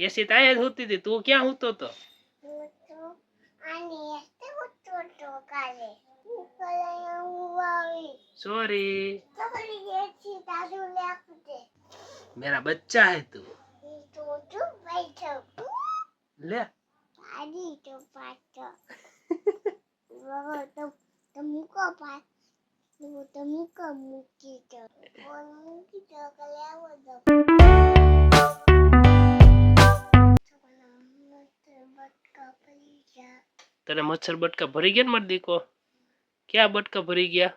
એસી તાય જ હોતી તું. ક્યાં હોતો તો? સોરી મેરા બચ્ચા હે તું. લે. પાડી તો પાછો બહુ તો તો મૂકો પાછ તો મૂકો મૂકી તો મૂકી તો કાલે આવો તને મચ્છર બટકા ભરી ગયા ને મારી દીકો ક્યાં બટકા ભરી ગયા?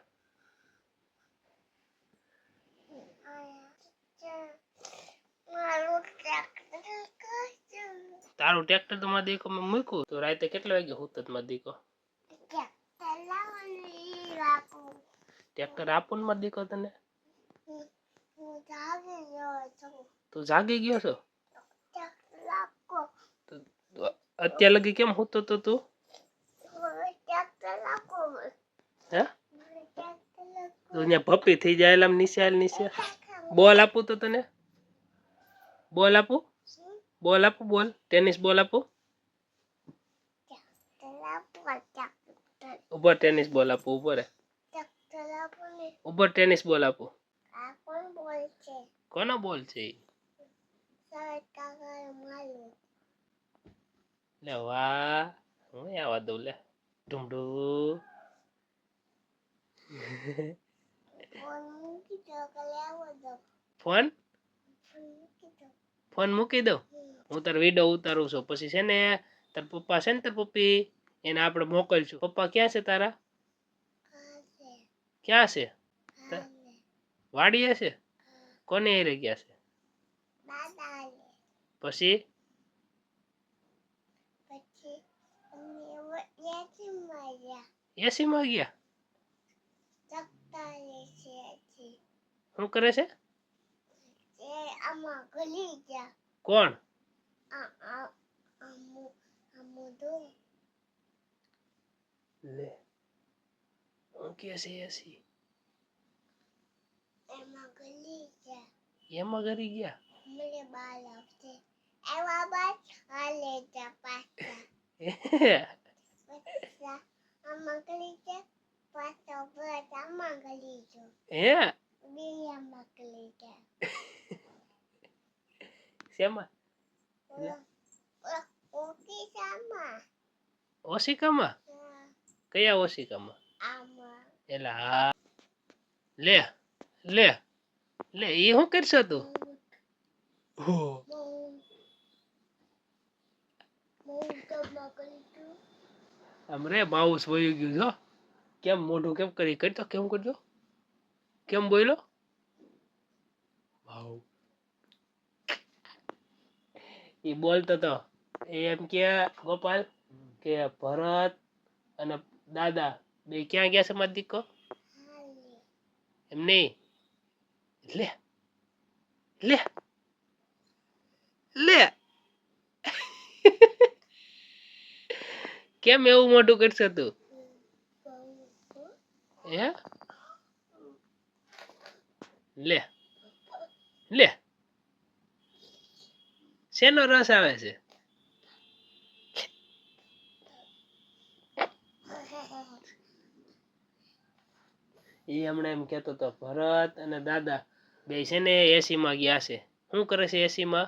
તારું ટ્રેક્ટર તો મારી દીકો મેં મૂક્યું. તો રાતે કેટલા વાગે હોત મારી દીકો ટ્રેક્ટર આપું ને મારી દીકો તને? હું તું જાગી ગયો છો? અત્યાર લગી કેમ હોતો તો તું ટ્રેક્ટર રાખો હે? અહીંયા ભપ્પી થઈ જાય એમ નિશાલ નીચે બોલ આપું તો તને. બોલ આપું. બોલ આપું, બોલ. ટેનિસ બોલ આપું. ઉપર ટેનિસ બોલ આપું ઉપર ઉપર ટેનિસ બોલ આપું. કોનો બોલ છે? લે વાહ, હું આવા દઉં લે. ઢૂંઢું ફોન? ફોન મૂકી દઉં? હું તાર વીડિયો ઉતારું છું. પછી છે ને તાર પપ્પા છે ને તાર પપ્પી એને આપણે મોકલશું. પપ્પા ક્યાં છે તારા? ક્યાં છે? વાડીએ છે? કોને એરે ગયા છે? પછી? એસી માં ગયા? શું કરે છે? કોણ? લે. હું એસી? એમાં ગલી ગયા. એમાં ગયા? મને બાલ આપશે એવા બાલ હાલે જા પાછા આમાં ગલી ગયા. હે શેમાં ઓશિકામાં કયા ઓશિકામાં એટલે હા લે લે લે એ શું કરશો તું હો બહુ બહુ ગમા ગલી તું આમ રે માઉસ વયું ગયું છો કેમ મોઢું કેમ કરી કરતો કેમ કરજો? કેમ બોલ્યો? ભાવ એ બોલતો તો એમ કે, ગોપાલ, કે ભરત અને દાદા બે ક્યાં ગયા છે મારો દીકો? એમ નહીં? લે લે લે કેમ એવું મોઢું કરશે તું? હે લે. લે. શેનો રસ આવે છે? એ હમણાં એમ કહેતો હતો ભરત અને દાદા બે છે ને એસી માં ગયા છે. શું કરે છે એસી માં?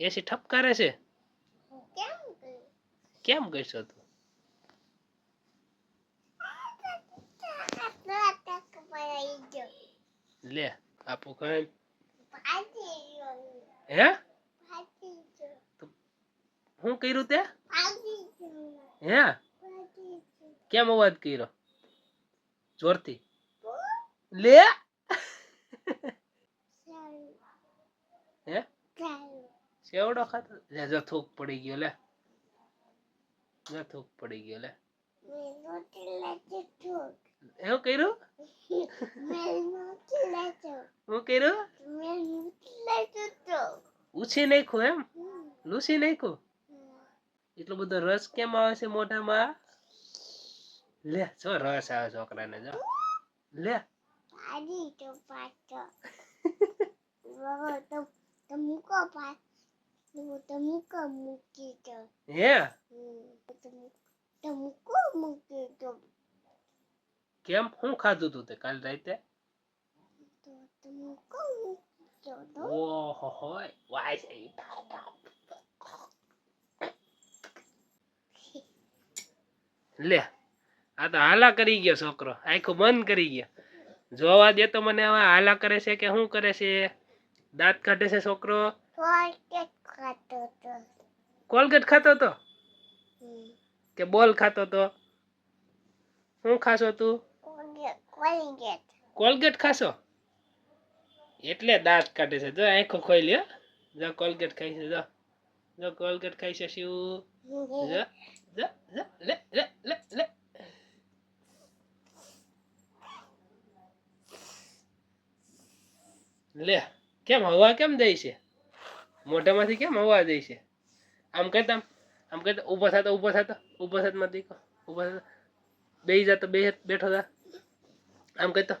એસી ઠપકારે છે? કેમ કહીશો કેમ કરશો તું? લે આપું કઈ. હે? શું કર્યું તે? હે? કેમ અવાજ કર્યો? જોરથી. લે? હે? સેવડો ખાતો લે જો થૂક પડી ગયો લે. જો થૂક પડી ગયો લે. એવું કર્યું શું કર્યું ઉછી નાખ્યું એમ લૂસી નાખ્યું એટલો બધો રસ કેમ આવે છે મોઢામાં લે જો રસ આવે છોકરાને જો લે પાડી તો પાછો બહુ તો તો મૂકો હું તો મૂકો મૂકી દો હે તો મૂકો મૂકી દો કેમ? શું ખાધું તું તે કાલ રાતે? ઓહો હોય વાય લે આ તો હાલા કરી ગયો છોકરો. આખું બંધ કરી ગયો. જોવા દે તો મને હવે હાલા કરે છે કે શું કરે છે? દાંત કાઢે છે છોકરો? કોલગેટ ખાતો તો. કે બોલ ખાતો તો શું ખાશો તું? કોલગેટ. કોલગેટ ખાશો? એટલે દાંત કાઢે છે. જો આંખો ખોઈ લ્યો જો કોલગેટ ખાઈ છે, જો. જો કોલગેટ ખાઈ છે શિવ. જો જો લે લે લે લે. લે, કેમ હવા કેમ દઈ છે? મોઢામાંથી કેમ હવા દઈ છે? આમ કહેતા આમ કહેતા, ઊભો થતો ઊભો થતો ઊભો થતો મત દીકો ઊભો થતો બેહી જતો બે બેઠો થા આમ કહેતો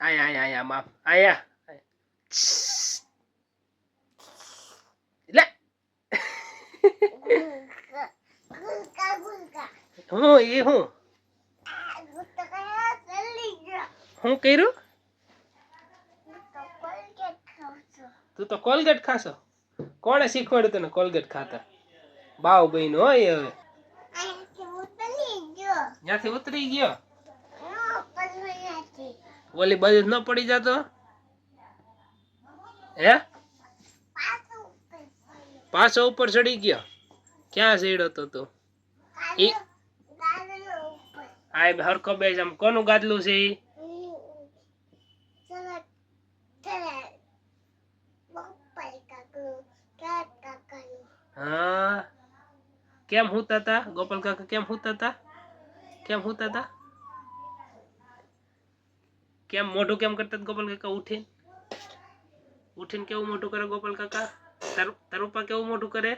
આયા આયા આયા માફ આયા લે ગુલકા ગુલકા હું એ હું હું કર્યું તો તું કોલગેટ ખાશો. કોણે શીખવાડ્યું તને કોલગેટ ખાતા? બાવ બહેન હોય હવે ત્યાંથી ઉતરી ગયો. ઓલી બાજુ ન પડી જતો? હે? પાછું ઉપર ચડી ગયો. ક્યાં ચડ્યો તો તું? આ હરખો બેસ આમ કોનું ગાદલું છે હા. કેમ હું તા ગોપાલ કાકા કેમ હું તા કેમ હોતા તા? કેમ મોઢું કેમ કરતા ગોપાલ કાકા ઉઠીને? ઉઠીને કેવું મોઢું કરે ગોપાલ કાકા? તારું પપ્પા કેવું મોઢું કરે?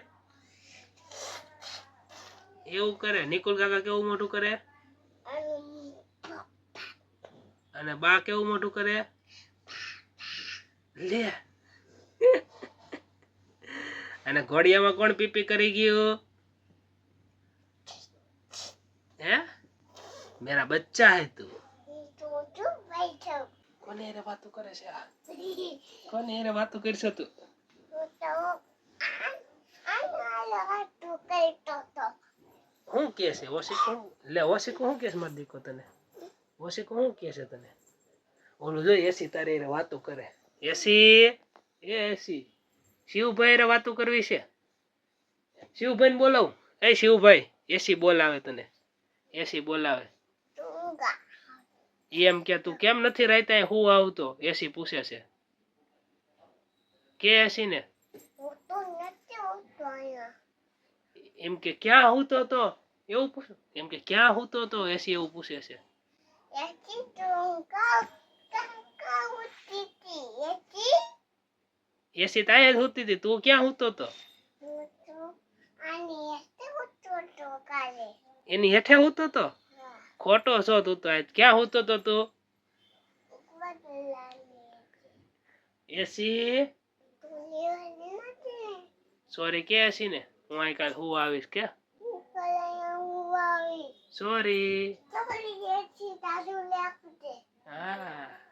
એવું કરે. નિકુલ કાકા કેવું મોઢું કરે? અને બા કેવું મોઢું કરે? લે. અને ઘોડિયામાં કોણ પીપી કરી ગયું હે મેરા બચ્ચા હે તું કોને રે વાતો કરે છે આ કોને રે વાતો કરશો તું હું કે છે ઓશિકો લે ઓશિકો હું કે છે માર દીકો તને ઓશિકો શું કે છે તને ઓલું જો એસી તારે રે વાતો કરે એસી એ એસી શિવભાઈ રે વાતો કરવી છે શિવભાઈ બોલાવું એ શિવભાઈ એસી બોલાવે તને એસી બોલાવે એમ કે તું કેમ નથી રહેતા હું આવતો? એસી પૂછે છે. કે એસી ને? એમ કે ક્યાં હૂતો તો? એવું પૂછ? એમ કે ક્યાં હૂતો તો? એસી એવું પૂછે છે. એસી તાય જ હોતી હતી તું ક્યાં હૂતો તો? એની હેઠે હૂતો તો? ખોટો છો તું તો આજ. ક્યાં હોતો તો તું? એસી? સોરી કે એસી ને? હું અહીં કાલ હું આવીશ કે? સોરી હા.